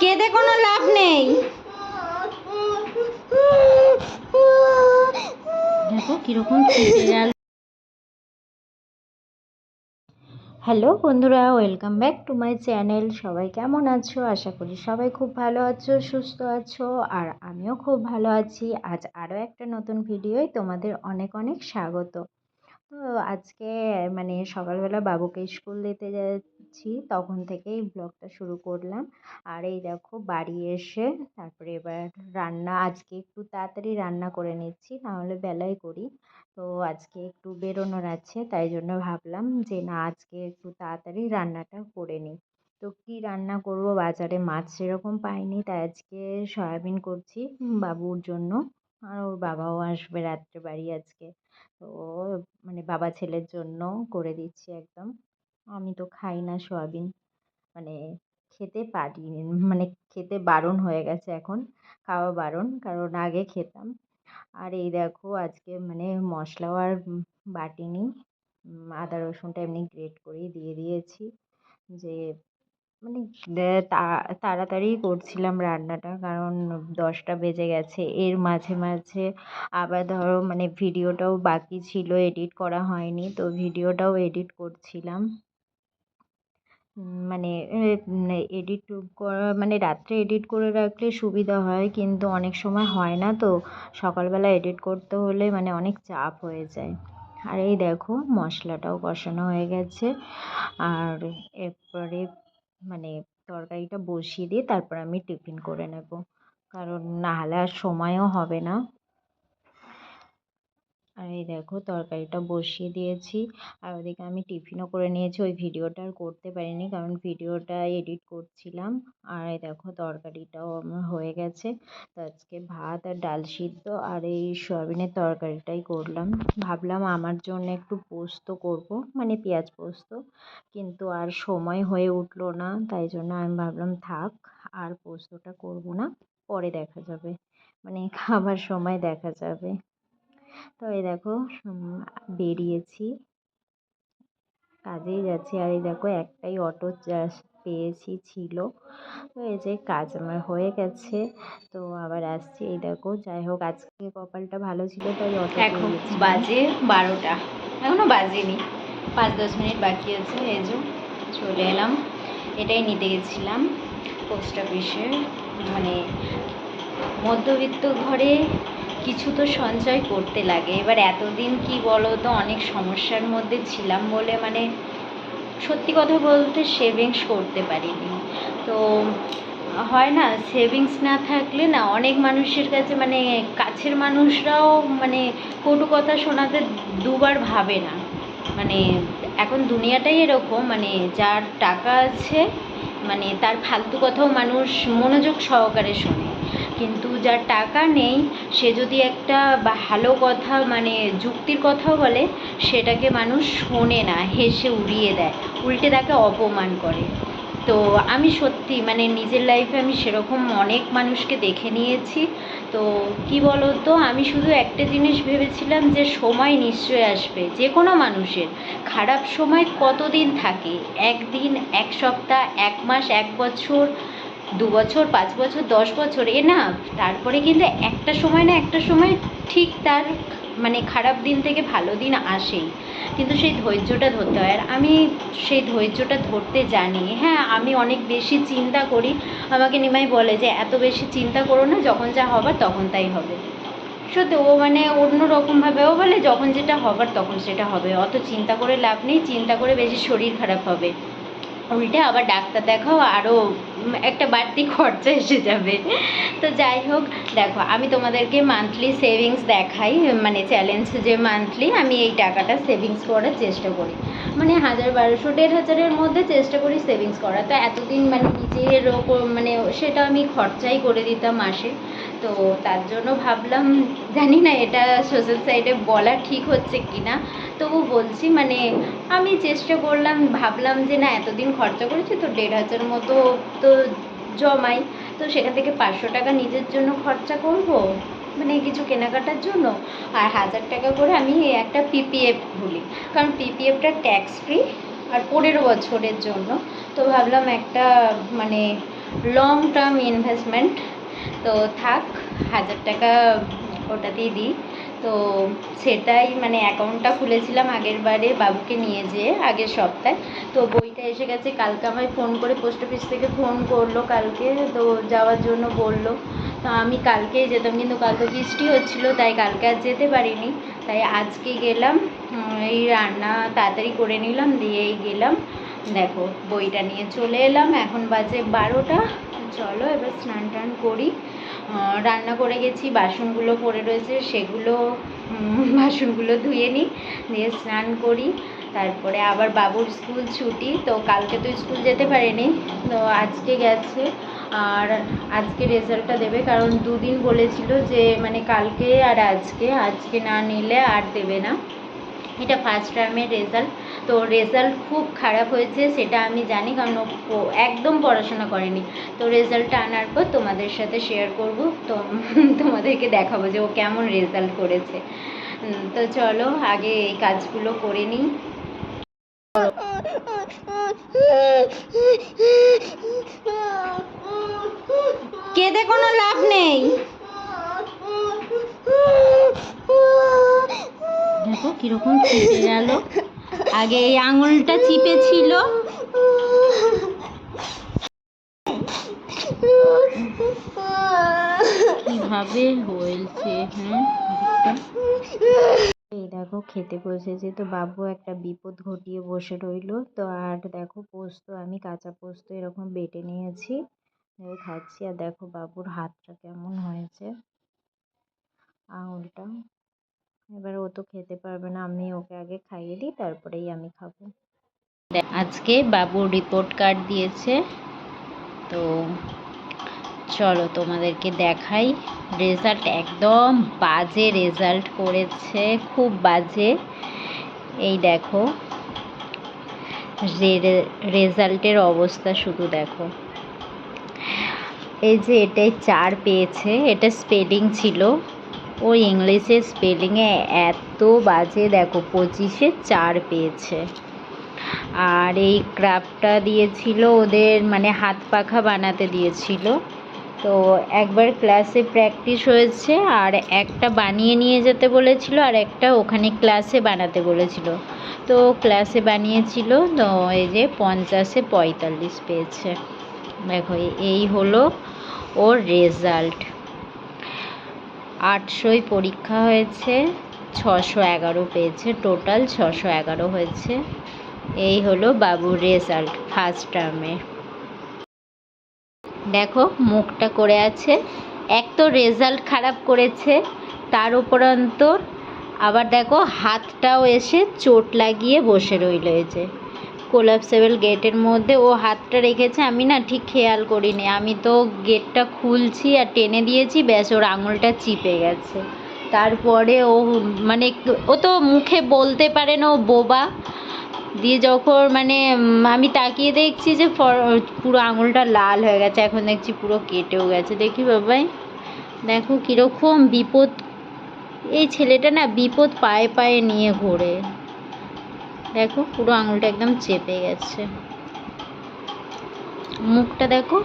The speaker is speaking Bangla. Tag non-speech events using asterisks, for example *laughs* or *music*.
কেঁদে কোনো লাভ নেই। দেখো কীরকম হ্যালো বন্ধুরা, welcome back to my channel. সবাই কেমন আছো? আশা করি সবাই খুব ভালো আছো, সুস্থ আছো, আর আমিও খুব ভালো আছি। আজ আরও একটা নতুন ভিডিওয় তোমাদের অনেক অনেক স্বাগত। তো আজকে মানে সকালবেলা বাবুকে স্কুল দিতে যাচ্ছি, তখন থেকেই ব্লগটা শুরু করলাম। আর এই দেখো বাড়ি এসে তারপরে এবার রান্না, আজকে একটু তাড়াতাড়ি রান্না করে নিচ্ছি, নাহলে বেলায় করি। তো আজকে একটু বেরোনোর আছে, তাই জন্য ভাবলাম যে না, আজকে একটু তাড়াতাড়ি রান্নাটা করে নিই। তো কী রান্না করব? বাজারে মাছ সেরকম পাইনি, তাই আজকে সয়াবিন করছি বাবুর জন্য। আর ওর বাবাও আসবে রাত্রে বাড়ি আজকে। তো মানে বাবা ছেলের জন্য করে দিচ্ছি একদম। আমি তো খাই না সয়াবিন। মানে খেতে পারি মানে খেতে বারণ হয়ে গেছে এখন, খাওয়া বারণ, কারণ আগে খেতাম। আর এই দেখো আজকে মানে মশলাও আর বাটিনি। আদা রসুনটা এমনি গ্রেট করেই দিয়ে দিয়েছি। যে মানে তাড়াতাড়ি করছিলাম রান্নাটা কারণ দশটা বেজে গেছে। এর মাঝে মাঝে আবার ধরো মানে ভিডিওটাও বাকি ছিল, এডিট করা হয়নি, তো ভিডিওটাও এডিট করছিলাম। মানে এডিট করা মানে রাত্রে এডিট করে রাখলে সুবিধা হয়, কিন্তু অনেক সময় হয় না তো। সকালবেলা এডিট করতে হলে মানে অনেক চাপ হয়ে যায়। আর এই দেখো মশলাটাও কষানো হয়ে গেছে। আর এরপরে মানে তরকারিটা বসিয়ে দিয়ে তারপর আমি টিফিন করে নেব। কারণ নাহলে আর সময়ও হবে না। এই দেখো তরকারিটা বসিয়ে দিয়েছি। আর ওদিকে আমি টিফিনও করে নিয়েছি। ওই ভিডিওটা আর করতে পারিনি কারণ ভিডিওটা এডিট করছিলাম। আর এই দেখো তরকারিটাও আমার হয়ে গেছে। তো আজকে ভাত আর ডাল সিদ্ধ আর এই সয়াবিনের তরকারিটাই করলাম। ভাবলাম আমার জন্য একটু পোস্ত করব মানে পেঁয়াজ পোস্ত। কিন্তু আর সময় হয়ে উঠল না, তাই জন্য আমি ভাবলাম থাক, আর পোস্তটা করব না। পরে দেখা যাবে। মানে খাবার সময় দেখা যাবে। তো এই দেখো বেরিয়েছি। কাজেই যাচ্ছি। আর এই দেখো একটাই অটো পেয়েছি ছিল। তো এই যে কাজ আমার হয়ে গেছে। তো আবার আসছি। এই দেখো যাই হোক আজকে কপালটা ভালো ছিল তাই অটো এখন বাজে বারোটা। এখনও বাজেনি। পাঁচ দশ মিনিট বাকি আছে। এই যে চলে এলাম। এটাই নিতে গেছিলাম পোস্ট অফিসে মানে মধ্যবিত্ত ঘরে কিছু তো সঞ্চয় করতে লাগে। এবার এতদিন কি বলো তো, অনেক সমস্যার মধ্যে ছিলাম বলে মানে সত্যি কথা বলতে সেভিংস করতে পারিনি। তো হয় না সেভিংস না থাকলে না অনেক মানুষের কাছে মানে কাছের মানুষরাও মানে কটু কথা শোনাতে দুবার ভাবে না। মানে এখন দুনিয়াটাই এরকম মানে যার টাকা আছে মানে তার ফালতু কথাও মানুষ মনোযোগ সহকারে শোনে। কিন্তু যার টাকা নেই, সে যদি একটা ভালো কথা মানে যুক্তির কথাও বলে, সেটাকে মানুষ শোনে না, হেসে উড়িয়ে দেয়, উল্টে তাকে অপমান করে। তো আমি সত্যি মানে নিজের লাইফে আমি সেরকম অনেক মানুষকে দেখে নিয়েছি। তো কি বলো তো আমি শুধু একটা জিনিস ভেবেছিলাম যে সময় নিশ্চয়ই আসবে, যে কোনো মানুষের। খারাপ সময় কতদিন থাকে? একদিন, এক সপ্তাহ, এক মাস, এক বছর? দু বছর, পাঁচ বছর, দশ বছর এ না তারপরে কিন্তু একটা সময় না একটা সময় ঠিক তার মানে খারাপ দিন থেকে ভালো দিন আসেই। কিন্তু সেই ধৈর্যটা ধরতে হয়। আর আমি সেই ধৈর্যটা ধরতে জানি। হ্যাঁ আমি অনেক বেশি চিন্তা করি। আমাকে নিমাই বলে যে, এত বেশি চিন্তা করো না, যখন যা হবার তখন তাই হবে। সত্যি, ও মানে অন্য রকমভাবে ও বলে, যখন যেটা হবার তখন সেটা হবে। অত চিন্তা করে লাভ নেই, চিন্তা করে বেশি শরীর খারাপ হবে। উল্টে আবার ডাক্তার দেখাও, আরও একটা বাড়তি খরচা এসে যাবে। তো যাই হোক, দেখো, আমি তোমাদেরকে মান্থলি সেভিংস দেখাই মানে চ্যালেঞ্জ যে মান্থলি আমি এই টাকাটা সেভিংস করার চেষ্টা করি। মানে হাজার বারোশো, দেড় হাজারের মধ্যে চেষ্টা করি সেভিংস করা তো এতদিন মানে নিজের মানে সেটা আমি খরচাই করে দিতাম মাসে। তো তার জন্য ভাবলাম, জানি না এটা সোশ্যাল সাইটে বলা ঠিক হচ্ছে কি না তবু বলছি মানে আমি চেষ্টা করলাম, ভাবলাম যে না, এতদিন খরচা করেছি, তো দেড় হাজার মতো তো জমাই, তো সেখান থেকে পাঁচশো টাকা নিজের জন্য খরচা করব মানে কিছু কেনাকাটার জন্য, আর হাজার টাকা করে আমি একটা পিপিএফ খুলি। কারণ পিপিএফটা ট্যাক্স ফ্রি আর পনেরো বছরের জন্য। তো ভাবলাম একটা মানে লং টার্ম ইনভেস্টমেন্ট তো থাক, হাজার টাকা ওটাতেই দিই। তো সেটাই মানে অ্যাকাউন্টটা খুলেছিলাম আগের বারে বাবুকে নিয়ে যেয়ে, আগের সপ্তাহে। তো বইটা এসে গেছে, কালকে আমায় ফোন করে পোস্ট অফিস থেকে ফোন করল কালকে, তো যাওয়ার জন্য বলল। তো আমি কালকেই যেতাম, কিন্তু কালকে বৃষ্টি হচ্ছিল, তাই কালকে আর যেতে পারিনি। তাই আজকে গেলাম এই রান্না তাড়াতাড়ি করে নিলাম, দিয়েই গেলাম। দেখো, বইটা নিয়ে চলে এলাম, এখন বাজে বারোটা। চলো এবার স্নান টান করি। রান্না করে গেছি, বাসনগুলো পড়ে রয়েছে, সেগুলো *laughs* বাসনগুলো ধুয়ে নিই দিয়ে স্নান করি, তারপরে আবার বাবুর স্কুল ছুটি, তো কালকে তো স্কুল যেতে পারেনি, তো আজকে গেছে, আর আজকে রেজাল্টটা দেবে, কারণ দুদিন বলেছিল যে মানে কালকে আর আজকে আজকে না নিলে আর দেবে না। এটা ফার্স্ট টার্মের রেজাল্ট তো রেজাল্ট খুব খারাপ হয়েছে, সেটা আমি জানি কারণ ও একদম পড়াশোনা করেনি। তো রেজাল্টটা আনার পর তোমাদের সাথে শেয়ার করব। তো *laughs* তোমাদেরকে দেখাবো যে ও কেমন রেজাল্ট করেছে। তো চলো আগে এই কাজগুলো করে নিই। কেঁদে কোনো লাভ নেই। কীরকম চিপে গেল? আগে এই আঙুলটা চিপে ছিল। কীভাবে হয়েছে হ্যাঁ? এই দেখো, খেতে বসেছে তো বাবু, একটা বিপদ ঘটিয়ে বসে রইল। তো আর দেখো, পোস্ত, আমি কাঁচা পোস্ত এরকম বেটে নিয়েছি খাচ্ছি। আর দেখো, বাবুর হাতটা কেমন হয়েছে, আঙুলটা। এবার ও তো খেতে পারবে না, আমি ওকে আগে খাইয়ে দিই, তারপরেই আমি খাব। আজকে বাবু রিপোর্ট কার্ড দিয়েছে, তো চলো তোমাদেরকে দেখাই। রেজাল্ট একদম বাজে রেজাল্ট করেছে, খুব বাজে। এই দেখো রেজাল্টের অবস্থা শুধু দেখো। এই যে এটাই চার পেয়েছে, এটা স্পেলিং ছিল। ও ইংলিশে স্পেলিংয়ে এত বাজে, দেখো, পঁচিশে চার পেয়েছে। আর এই ক্রাফটটা দিয়েছিল ওদের মানে হাত পাখা বানাতে দিয়েছিল। তো একবার ক্লাসে প্র্যাকটিস হয়েছে, আর একটা বানিয়ে নিয়ে যেতে বলেছিল, আর একটা ওখানে ক্লাসে বানাতে বলেছিল। তো ক্লাসে বানিয়েছিল, তো এই যে পঞ্চাশে পঁয়তাল্লিশ পেয়েছে। দেখো, এই হলো ওর রেজাল্ট। আটশোয় পরীক্ষা হয়েছে, ছশো এগারো পেয়েছে, টোটাল ছশো এগারো হয়েছে। এই হলো বাবুর রেজাল্ট ফার্স্ট টার্মে দেখো, মুখটা করে আছে। এক তো রেজাল্ট খারাপ করেছে, তার উপরন্ত আবার দেখো, হাতটাও এসে চোট লাগিয়ে বসে রইল এই যে। কোলাপসেবল গেটের মধ্যে ও হাতটা রেখেছে, আমি না ঠিক খেয়াল করিনি। আমি তো গেটটা খুলছি আর টেনে দিয়েছি, ব্যাস ওর আঙুলটা চিপে গেছে। তারপরে ও মানে ও তো মুখে বলতে পারে না, ও বোবা। দিয়ে যখন মানে আমি তাকিয়ে দেখছি যে পুরো আঙুলটা লাল হয়ে গেছে, এখন দেখছি পুরো কেটেও গেছে। দেখি বাবাই দেখো কীরকম বিপদ। এই ছেলেটা না বিপদ পায়ে পায়ে নিয়ে ঘোরে। দেখো পুরো আঙুলটা একদম চেপে গেছে। মুখটা দেখো